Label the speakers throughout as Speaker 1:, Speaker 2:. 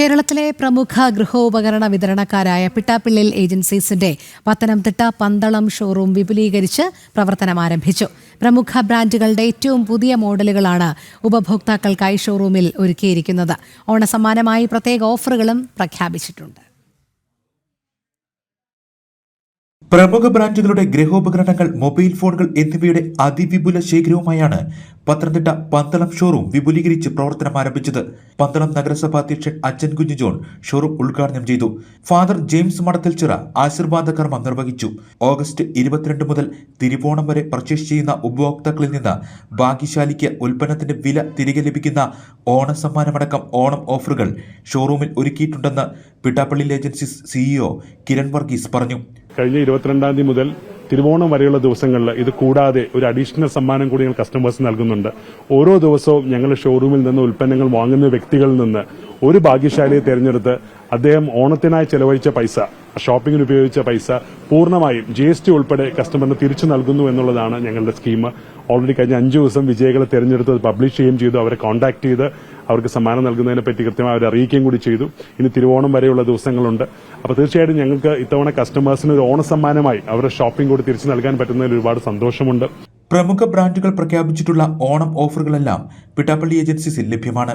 Speaker 1: കേരളത്തിലെ പ്രമുഖ ഗൃഹോപകരണ വിതരണക്കാരായ പിട്ടാപ്പിള്ളിൽ ഏജൻസീസിന്റെ പത്തനംതിട്ട പന്തളം ഷോറൂം വിപുലീകരിച്ച് പ്രവർത്തനം ആരംഭിച്ചു. പ്രമുഖ ബ്രാൻഡുകളുടെ ഏറ്റവും പുതിയ മോഡലുകളാണ് ഉപഭോക്താക്കൾക്കായി ഷോറൂമിൽ ഒരുക്കിയിരിക്കുന്നത്. ഓണസമ്മാനമായി പ്രത്യേക ഓഫറുകളും പ്രഖ്യാപിച്ചിട്ടുണ്ട്.
Speaker 2: പ്രമുഖ ബ്രാൻഡുകളുടെ ഗൃഹോപകരണങ്ങൾ മൊബൈൽ ഫോണുകൾ എന്നിവയുടെ അതിവിപുല ശേഖരവുമായാണ് പത്തനംതിട്ട പന്തളം ഷോറൂം വിപുലീകരിച്ച് പ്രവർത്തനം ആരംഭിച്ചത്. പന്തളം നഗരസഭാ അധ്യക്ഷൻ അച്ഛൻ കുഞ്ഞു ജോൺ ഷോറൂം ഉദ്ഘാടനം ചെയ്തു. ഫാദർ ജെയിംസ് മടത്തൽച്ചിറ ചിറ ആശീർവാദ കർമ്മം നിർവഹിച്ചു. ഓഗസ്റ്റ് ഇരുപത്തിരണ്ട് മുതൽ തിരുവോണം വരെ പർച്ചേസ് ചെയ്യുന്ന ഉപഭോക്താക്കളിൽ നിന്ന് ഭാഗ്യശാലിക്ക് ഉൽപ്പന്നത്തിന്റെ വില തിരികെ ലഭിക്കുന്ന ഓണസമ്മാനമടക്കം ഓണം ഓഫറുകൾ ഷോറൂമിൽ ഒരുക്കിയിട്ടുണ്ടെന്ന് പിട്ടാപ്പള്ളി ഏജൻസീസ് സിഇഒ കിരൺ വർഗീസ് പറഞ്ഞു.
Speaker 3: കഴിഞ്ഞ ഇരുപത്തിരണ്ടാം തീയതി മുതൽ തിരുവോണം വരെയുള്ള ദിവസങ്ങളിൽ ഇത് കൂടാതെ ഒരു അഡീഷണൽ സമ്മാനം കൂടി ഞങ്ങൾ കസ്റ്റമേഴ്സ് നൽകുന്നുണ്ട്. ഓരോ ദിവസവും ഞങ്ങൾ ഷോറൂമിൽ നിന്ന് ഉൽപ്പന്നങ്ങൾ വാങ്ങുന്ന വ്യക്തികളിൽ നിന്ന് ഒരു ഭാഗ്യശാലിയെ തെരഞ്ഞെടുത്ത് അദ്ദേഹം ഓണത്തിനായി ചെലവഴിച്ച പൈസ ഷോപ്പിംഗിന് ഉപയോഗിച്ച പൈസ പൂർണമായും ജി എസ് ടി ഉൾപ്പെടെ കസ്റ്റമറിന് തിരിച്ചു നൽകുന്നു എന്നുള്ളതാണ് ഞങ്ങളുടെ സ്കീം ഓൾറെഡി കഴിഞ്ഞ അഞ്ചു ദിവസം വിജയികളെ തെരഞ്ഞെടുത്ത് പബ്ലിഷ് ചെയ്യുകയും ചെയ്തു. അവരെ കോൺടാക്ട് ചെയ്ത് അവർക്ക് സമ്മാനം നൽകുന്നതിനെ പറ്റി കൃത്യമായി അവർ അറിയിക്കുകയും കൂടി ചെയ്തു. ഇനി തിരുവോണം വരെയുള്ള ദിവസങ്ങളുണ്ട്. അപ്പോൾ തീർച്ചയായിട്ടും ഞങ്ങൾക്ക് ഇത്തവണ കസ്റ്റമേഴ്സിന് ഒരു ഓണസമ്മാനമായി അവരുടെ ഷോപ്പിംഗ് കൂടി തിരിച്ചു നൽകാൻ പറ്റുന്നതിൽ ഒരുപാട് സന്തോഷമുണ്ട്.
Speaker 2: പ്രമുഖ ബ്രാൻഡുകൾ പ്രഖ്യാപിച്ചിട്ടുള്ള ഓണം ഓഫറുകളെല്ലാം പിട്ടാപ്പള്ളി ഏജൻസീസിൽ ലഭ്യമാണ്.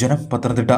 Speaker 2: ജനം പത്തനംതിട്ട.